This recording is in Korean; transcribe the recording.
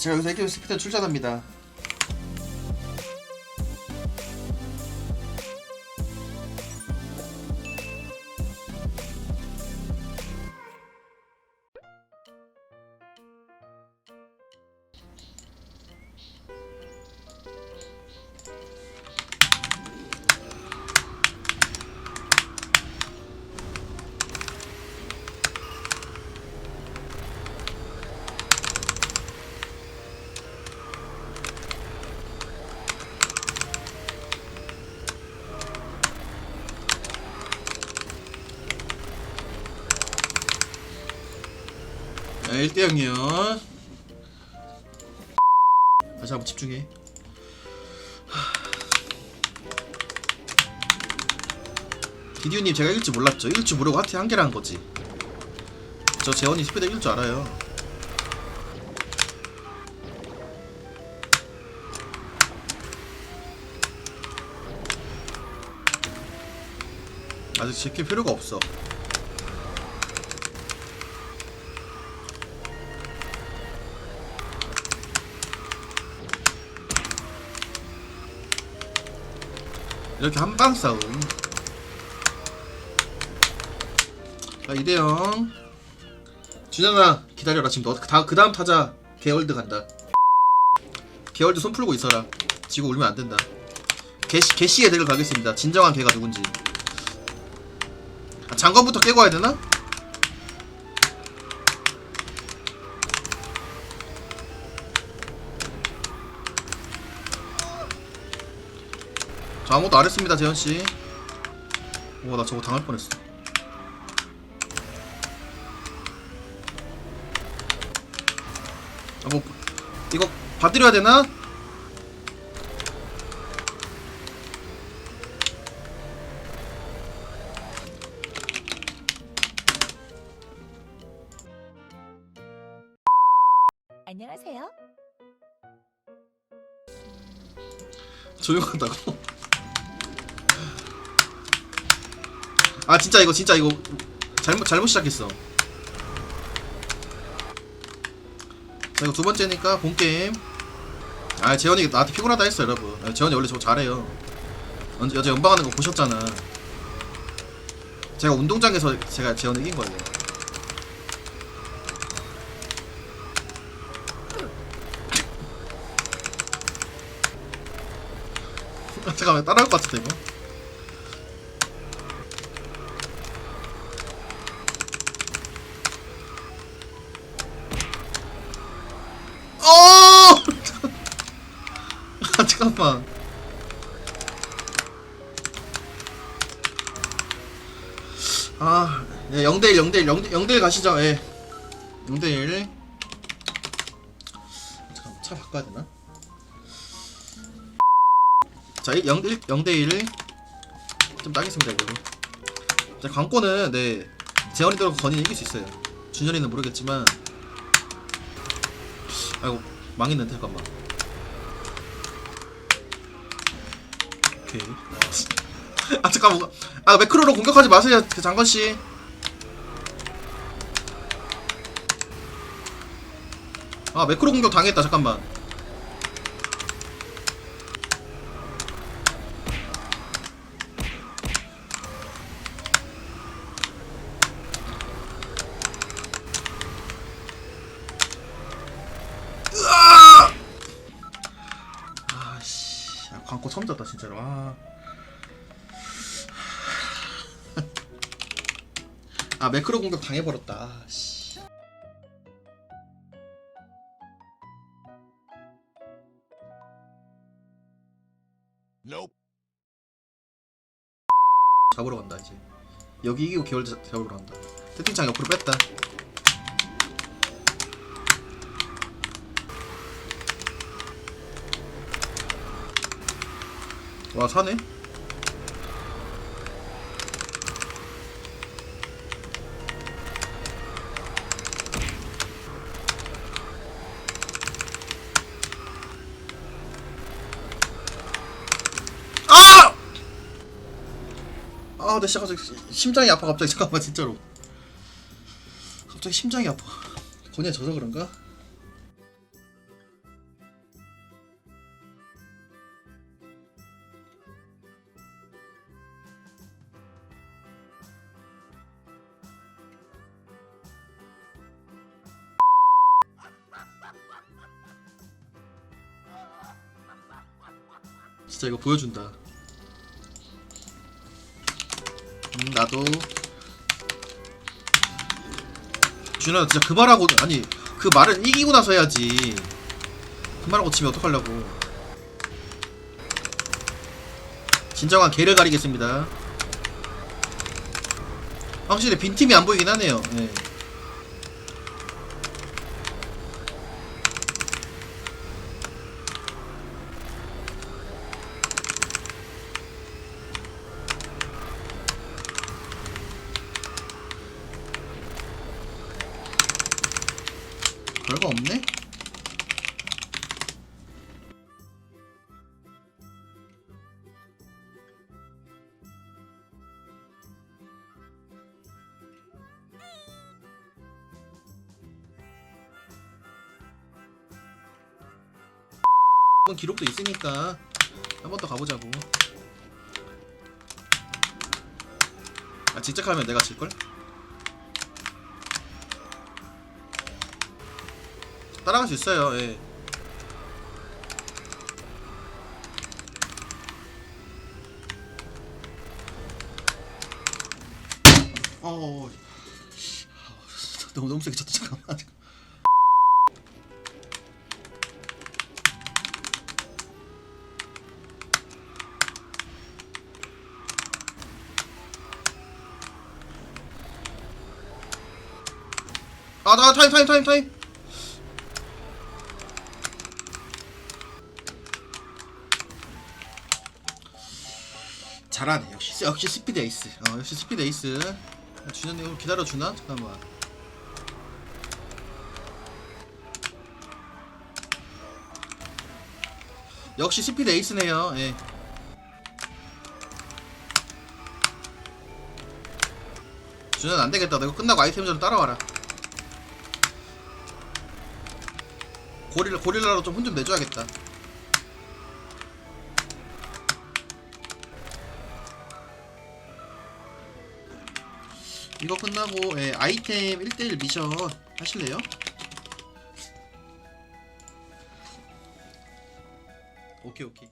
제가 여기서 애교 스피드 출전합니다. 1대 0이요. 다시 한번 집중해. 기디오님 제가 읽을 줄 몰랐죠. 읽을 줄 모르고 하트 한 개를 한 거지. 저 재원이 스피드 읽을 줄 알아요. 아직 지킬 필요가 없어. 이렇게 한방 싸움. 자, 이대영. 준현아, 기다려라. 지금 너, 다, 그 다음 타자, 개월드 간다. 개월드 손 풀고 있어라. 지고 울면 안 된다. 개시, 개시 애들을 가겠습니다. 진정한 개가 누군지. 아, 장관부터 깨고 와야 되나? 저 아무것도 안 했습니다, 재현씨. 오, 나 저거 당할 뻔했어. 아, 뭐, 이거 받드려야 되나? 안녕하세요. 조용하다고? 아, 진짜 이거, 진짜 이거. 잘못, 잘못 시작했어. 자, 이거 두 번째니까 본 게임. 아, 재현이 나한테 피곤하다 했어, 여러분. 아, 재현이 원래 저거 잘해요. 언제 여자 연방하는 거 보셨잖아. 제가 운동장에서 제가 재현 이긴 거예요. 아, 잠깐만 따라올 것 같은데 이거. 아, 잠깐만. 아, 네, 0대1, 0대1, 0대, 0대1 가시죠, 예. 0대1. 잠깐만, 차 바꿔야 되나? 자, 0대1, 0대1. 좀 따겠습니다, 이거. 자, 광고는, 네. 재현이도 건이 이길 수 있어요. 준현이는 모르겠지만. 아이고, 망했는데, 잠깐만. 오케이. 아 잠깐만. 아 매크로로 공격하지 마세요 그 장건 씨. 아 매크로 공격 당했다 잠깐만 광고 처음 졌다 진짜로. 아. 아 매크로 공격 당해버렸다. 아, 씨. 잡으러 간다 이제. 여기 이기고 개월 잡- 잡으러 간다. 채팅창 옆으로 뺐다 와 사네 아! 아, 나 진짜 갑자기 심장이 아파 갑자기 잠깐만 진짜로. 갑자기 심장이 아파. 건이야 져서 그런가? 진짜 이거 보여준다. 음, 나도 준아 진짜 그 말하고 아니 그 말은 이기고 나서 해야지. 그 말하고 치면 어떡하려고. 진정한 개를 가리겠습니다. 확실히 빈 팀이 안 보이긴 하네요. 네. 이번 기록도 있으니까 한 번 더 가보자고. 아 직접 하면 내가 질걸? 따라갈 수 있어요. 예. 어. 너무 너무 세게 쳤다 잠깐만. 아, 나 타임 타임 타임 타임. 잘하네. 역시 역시 스피드 에이스. 어 역시 스피드 에이스. 준현이 이거 기다려 주나? 잠깐만. 역시 스피드 에이스네요. 예. 준현 안 되겠다. 너 이거 끝나고 아이템 좀 따라와라 고릴라 고릴라로 좀 혼 좀 내줘야겠다 이거 끝나고 예, 아이템 1대1 미션 하실래요? 오케이 오케이